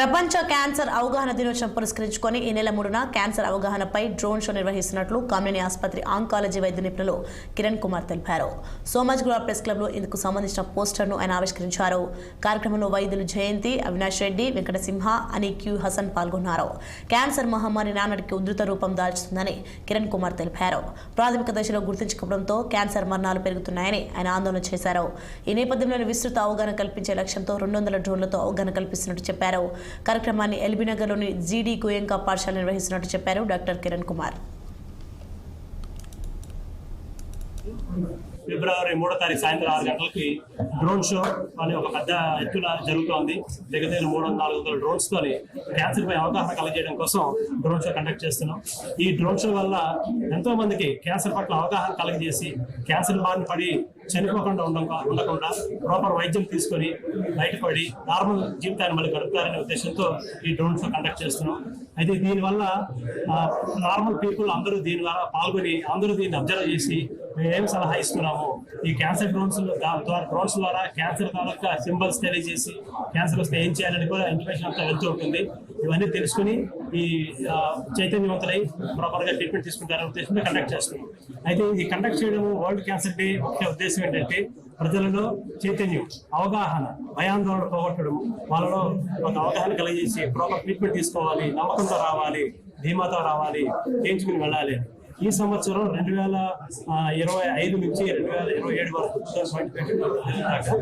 ప్రపంచ క్యాన్సర్ అవగాహన దినోత్సవం పురస్కరించుకొని ఈ నెల మూడున క్యాన్సర్ అవగాహనపై డ్రోన్ షో నిర్వహిస్తున్నట్లు కామినేని ఆసుపత్రి ఆంకాలజీ వైద్య నిపుణులు కిరణ్ కుమార్ తెలిపారు. సోమాజిగూడ ప్రెస్ క్లబ్లో ఇందుకు సంబంధించిన పోస్టర్ను ఆయన ఆవిష్కరించారు. కార్యక్రమంలో వైద్యులు జయంతి అవినాష్ రెడ్డి వెంకటసింహ అని క్యూ హసన్ పాల్గొన్నారు. క్యాన్సర్ మహమ్మారి నానాటికి ఉధృత రూపం దాల్చుతుందని కిరణ్ కుమార్ తెలిపారు. ప్రాథమిక దశలో గుర్తించుకోవడంతో క్యాన్సర్ మరణాలు పెరుగుతున్నాయని ఆయన ఆందోళన చేశారు. ఈ నేపథ్యంలో విస్తృత అవగాహన కల్పించే లక్ష్యంతో రెండు వందల డ్రోన్లతో అవగాహన కల్పిస్తున్నట్టు చెప్పారు. కార్యక్రమాన్ని ఎల్బీనగర్లోని జీడీ గోయంకా పాఠశాల నిర్వహిస్తున్నట్టు చెప్పారు డాక్టర్ కిరణ్ కుమార్. ఫిబ్రవరి మూడో తారీఖు సాయంత్రం ఆరు గంటలకి డ్రోన్ షో అని ఒక పెద్ద ఎత్తున జరుగుతోంది. దగ్గర దగ్గర మూడు వందల నాలుగు వందల డ్రోన్స్ తోని క్యాన్సర్ పై అవగాహన కలగజేయడం కోసం డ్రోన్ షో కండక్ట్ చేస్తున్నాం. ఈ డ్రోన్ షో వల్ల ఎంతో మందికి క్యాన్సర్ పట్ల అవగాహన కలగజేసి క్యాన్సర్ బారిన పడి చనిపోకుండా ఉండక ఉండకుండా ప్రాపర్ వైద్యం తీసుకొని బయటపడి నార్మల్ జీవితాన్ని మళ్ళీ గడుపుతారనే ఉద్దేశంతో ఈ డ్రోన్ షో కండక్ట్ చేస్తున్నాం. అయితే దీనివల్ల నార్మల్ పీపుల్ అందరూ దీని ద్వారా పాల్గొని అందరూ దీన్ని అబ్జర్వ్ చేసి మేము ఏం సలహా ఇస్తున్నాము ఈ క్యాన్సర్ డ్రోన్స్ ద్వారా డ్రోన్స్ ద్వారా క్యాన్సర్ తాలూకా సింబల్స్ తెలియజేసి క్యాన్సర్ వస్తే ఏం చేయాలని కూడా ఇన్ఫర్మేషన్ అంతా వెళ్తూ ఉంటుంది. ఇవన్నీ తెలుసుకుని ఈ చైతన్యవంతులై ప్రాపర్గా ట్రీట్మెంట్ తీసుకుంటారనే ఉద్దేశంతో కండక్ట్ చేస్తున్నాం. అయితే ఇది కండక్ట్ చేయడం వరల్డ్ క్యాన్సర్ డే ముఖ్య ఉద్దేశం ఏంటంటే ప్రజలలో చైతన్యం అవగాహన భయాందోళన పోగొట్టడం వాళ్ళలో ఒక అవగాహన కలిగేసి ప్రాపర్ ట్రీట్మెంట్ తీసుకోవాలి నమ్మకంతో రావాలి ధీమాతో రావాలి చేయించుకుని వెళ్ళాలి ఈ సంవత్సరం రెండు వేల ఇరవై ఐదు నుంచి రెండు వేల ఇరవై ఏడు వరకు 2025 దాకా